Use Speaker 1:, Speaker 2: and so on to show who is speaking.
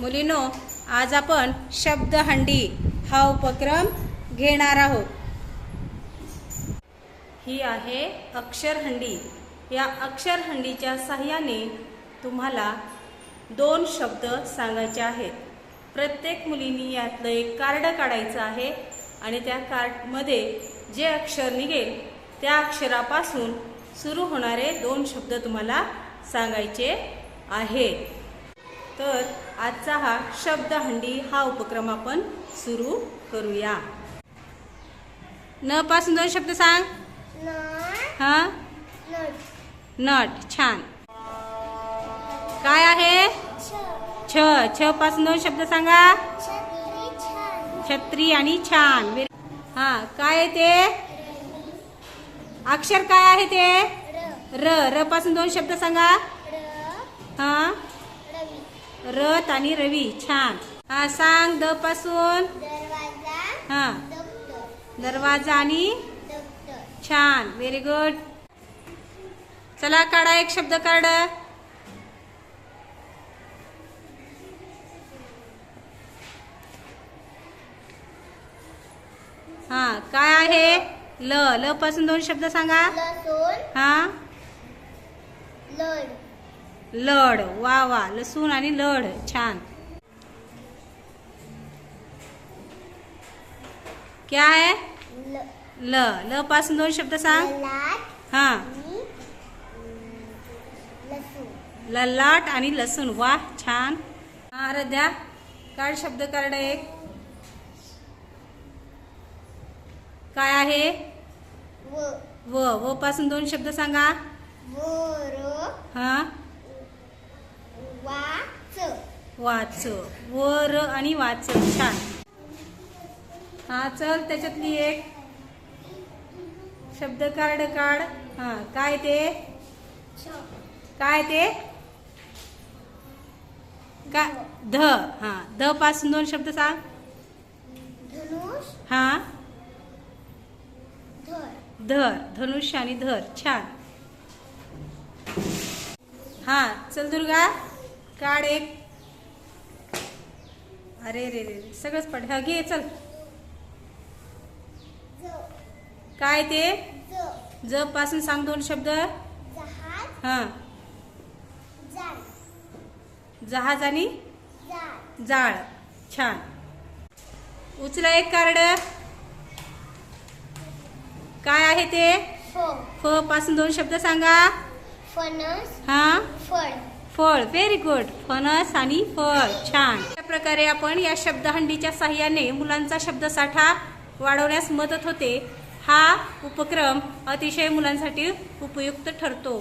Speaker 1: मुलीनो आज आपण शब्दहंडी हा उपक्रम घेणार आहोत. ही आहे अक्षरहंडी. या अक्षरहंडीच्या साह्याने तुम्हाला दोन शब्द सांगायचे आहेत. प्रत्येक मुलींनी यातलं एक कार्ड काढायचं आहे आणि त्या कार्डमध्ये जे अक्षर निघेल त्या अक्षरापासून सुरू होणारे दोन शब्द तुम्हाला सांगायचे आहेत. तर आजचा हा शब्दहंडी हा उपक्रम आपण सुरू करूया. न पासून दोन शब्द सांग.
Speaker 2: नट.
Speaker 1: हा?
Speaker 2: नट.
Speaker 1: नट छान. काय आहे?
Speaker 2: छ.
Speaker 1: छ. छ पासून दोन शब्द सांगा.
Speaker 2: छत्री
Speaker 1: आणि छान. हा काय आहे ते? अक्षर काय आहे ते?
Speaker 2: र.
Speaker 1: र. र पासून दोन शब्द सांगा. हा? रथ आणि रवी छान. हा सांग द पासून.
Speaker 2: दरवाजा
Speaker 1: हा. दरवाजा आणि छान व्हेरी गुड चला काढा एक शब्द कार्ड हा काय आहे? ल. ल पासून दोन शब्द सांगा. हा.
Speaker 2: लड
Speaker 1: वा वा लसूण आणि लड छान. क्या है?
Speaker 2: ल.
Speaker 1: ल पासून दोन शब्द सांग. हा. ललाट आणि लसूण वा छान. आराध्या काढ शब्द कार्ड एक काय आहे?
Speaker 2: व.
Speaker 1: व. व पासून दोन शब्द सांगा. हा.
Speaker 2: वाच.
Speaker 1: वाच. वर आणि वाच. छान. हा चल त्याच्यातली एक. शब्द कार्ड काढ. हा काय ते? काय ते? का? ध. हा ध पासून दोन शब्द सांग.
Speaker 2: धनुष.
Speaker 1: हा.
Speaker 2: धर.
Speaker 1: धर. धनुष्य आणि धर. छान. हा चल दुर्गा. काढ. एक अरे रे रे रे, सगळंच पड. हा घे चल. काय ते?
Speaker 2: ज
Speaker 1: पासून सांग दोन शब्द. हा. जहाज आणि जाळ. छान. उचला एक कार्ड. काय आहे ते?
Speaker 2: फ
Speaker 1: फ पासून दोन शब्द सांगा.
Speaker 2: फणस.
Speaker 1: हा.
Speaker 2: फळ.
Speaker 1: फळ व्हेरी गुड फणस आणि फळ छान. अशा प्रकारे आपण या शब्दहंडीच्या साह्याने मुलांचा शब्दसाठा वाढवण्यास मदत होते. हा उपक्रम अतिशय मुलांसाठी उपयुक्त ठरतो.